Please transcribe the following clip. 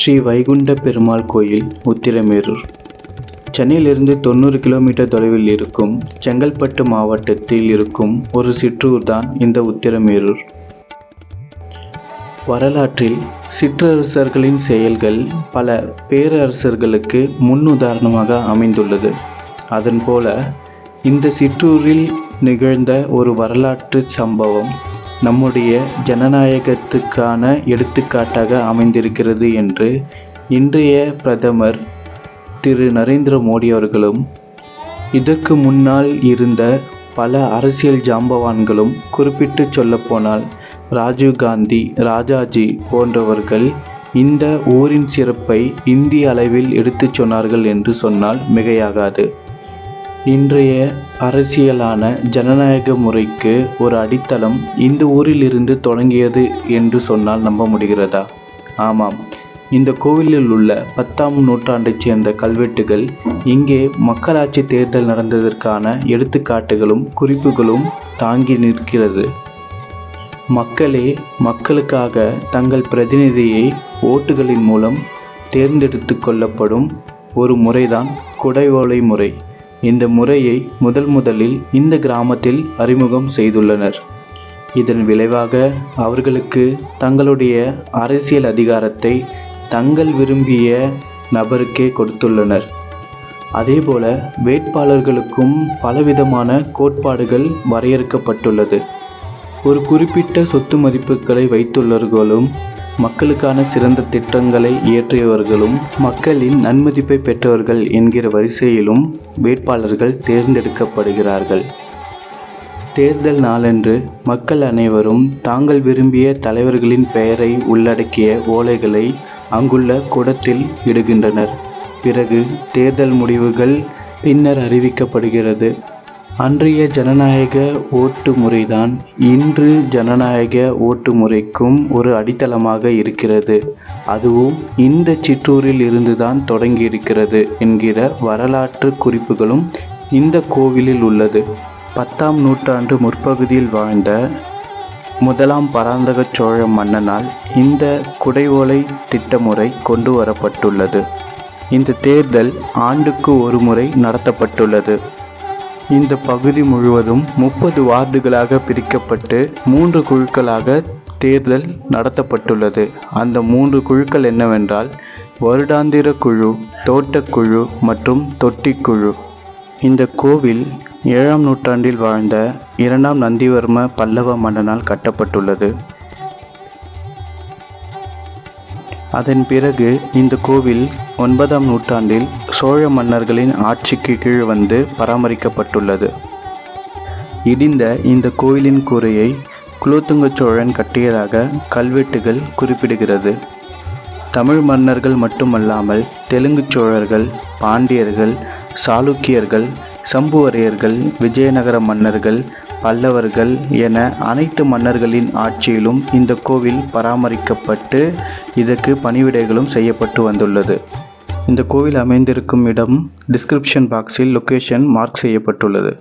ஸ்ரீ வைகுண்ட பெருமாள் கோயில் உத்திரமேரூர். சென்னையிலிருந்து தொண்ணூறு கிலோமீட்டர் தொலைவில் இருக்கும் செங்கல்பட்டு மாவட்டத்தில் இருக்கும் ஒரு சிற்றூர் தான் இந்த உத்திரமேரூர். வரலாற்றில் சிற்றரசர்களின் செயல்கள் பல பேரரசர்களுக்கு முன்னுதாரணமாக அமைந்துள்ளது. அதன்போல இந்த சிற்றூரில் நிகழ்ந்த ஒரு வரலாற்று சம்பவம் நம்முடைய ஜனநாயகத்துக்கான எடுத்துக்காட்டாக அமைந்திருக்கிறது என்று இன்றைய பிரதமர் திரு நரேந்திர மோடி அவர்களும் இதற்கு முன்னால் இருந்த பல அரசியல் ஜாம்பவான்களும் குறிப்பிட்டு சொல்லப்போனால் ராஜீவ்காந்தி ராஜாஜி போன்றவர்கள் இந்த ஊரின் சிறப்பை இந்திய அளவில் எடுத்துச் சொன்னார்கள் என்று சொன்னால் மிகையாகாது. இன்றைய அரசியலான ஜனநாயக முறைக்கு ஒரு அடித்தளம் இந்த ஊரிலிருந்து தொடங்கியது என்று சொன்னால் நம்ப முடிகிறதா? ஆமாம். இந்த கோவிலில் உள்ள பத்தாம் நூற்றாண்டைச் சேர்ந்த கல்வெட்டுகள் இங்கே மக்களாட்சி தேர்தல் நடந்ததற்கான எடுத்துக்காட்டுகளும் குறிப்புகளும் தாங்கி நிற்கிறது. மக்களே மக்களுக்காக தங்கள் பிரதிநிதியை ஓட்டுகளின் மூலம் தேர்ந்தெடுத்து கொள்ளப்படும் ஒரு முறைதான் குடைவோலை முறை. இந்த முறையை முதல் முதலில் இந்த கிராமத்தில் அறிமுகம் செய்துள்ளனர். இதன் விளைவாக அவர்களுக்கு தங்களுடைய அரசியல் அதிகாரத்தை தங்கள் விரும்பிய நபருக்கே கொடுத்துள்ளனர். அதேபோல வேட்பாளர்களுக்கும் பலவிதமான கோட்பாடுகள் வரையறுக்கப்பட்டுள்ளது. ஒரு குறிப்பிட்ட சொத்து மதிப்புகளை வைத்துள்ளவர்களும் மக்களுக்கான சிறந்த திட்டங்களை இயற்றியவர்களும் மக்களின் நன்மதிப்பை பெற்றவர்கள் என்கிற வரிசையிலும் வேட்பாளர்கள் தேர்ந்தெடுக்கப்படுகிறார்கள். தேர்தல் நாளன்று மக்கள் அனைவரும் தாங்கள் விரும்பிய தலைவர்களின் பெயரை உள்ளடக்கிய ஓலைகளை அங்குள்ள குடத்தில் இடுகின்றனர். பிறகு தேர்தல் முடிவுகள் பின்னர் அறிவிக்கப்படுகிறது. அன்றைய ஜனநாயக ஓட்டு முறைதான் இன்று ஜனநாயக ஓட்டு முறைக்கும் ஒரு அடித்தளமாக இருக்கிறது. அதுவும் இந்த சிற்றூரில் இருந்துதான் தொடங்கியிருக்கிறது என்கிற வரலாற்று குறிப்புகளும் இந்த கோவிலில் உள்ளது. பத்தாம் நூற்றாண்டு முற்பகுதியில் வாழ்ந்த முதலாம் பராந்தக சோழ மன்னனால் இந்த குடைவோலை திட்டமுறை கொண்டு வரப்பட்டுள்ளது. இந்த தேர்தல் ஆண்டுக்கு ஒரு முறை நடத்தப்பட்டுள்ளது. இந்த பகுதி முழுவதும் முப்பது வார்டுகளாக பிரிக்கப்பட்டு மூன்று குழுக்களாக தேர்தல் நடத்தப்பட்டுள்ளது. அந்த மூன்று குழுக்கள் என்னவென்றால் வருடாந்திர குழு தோட்டக்குழு மற்றும் தொட்டிக்குழு. இந்த கோவில் ஏழாம் நூற்றாண்டில் வாழ்ந்த இரண்டாம் நந்திவர்ம பல்லவ மன்னனால் கட்டப்பட்டுள்ளது. அதன் பிறகு இந்த கோவில் ஒன்பதாம் நூற்றாண்டில் சோழ மன்னர்களின் ஆட்சிக்கு கீழ் வந்து பராமரிக்கப்பட்டுள்ளது. இடிந்த இந்த கோயிலின் கூரையை குலோத்துங்க சோழன் கட்டியதாக கல்வெட்டுகள் குறிப்பிடுகிறது. தமிழ் மன்னர்கள் மட்டுமல்லாமல் தெலுங்கு சோழர்கள் பாண்டியர்கள் சாளுக்கியர்கள் சம்புவரையர்கள் விஜயநகர மன்னர்கள் பல்லவர்கள் என அனைத்து மன்னர்களின் ஆட்சியிலும் இந்த கோவில் பராமரிக்கப்பட்டு இதற்கு பணிவிடைகளும் செய்யப்பட்டு வந்துள்ளது. இந்த கோவில் அமைந்திருக்கும் இடம் டிஸ்கிரிப்ஷன் பாக்ஸில் லொக்கேஷன் மார்க் செய்யப்பட்டுள்ளது.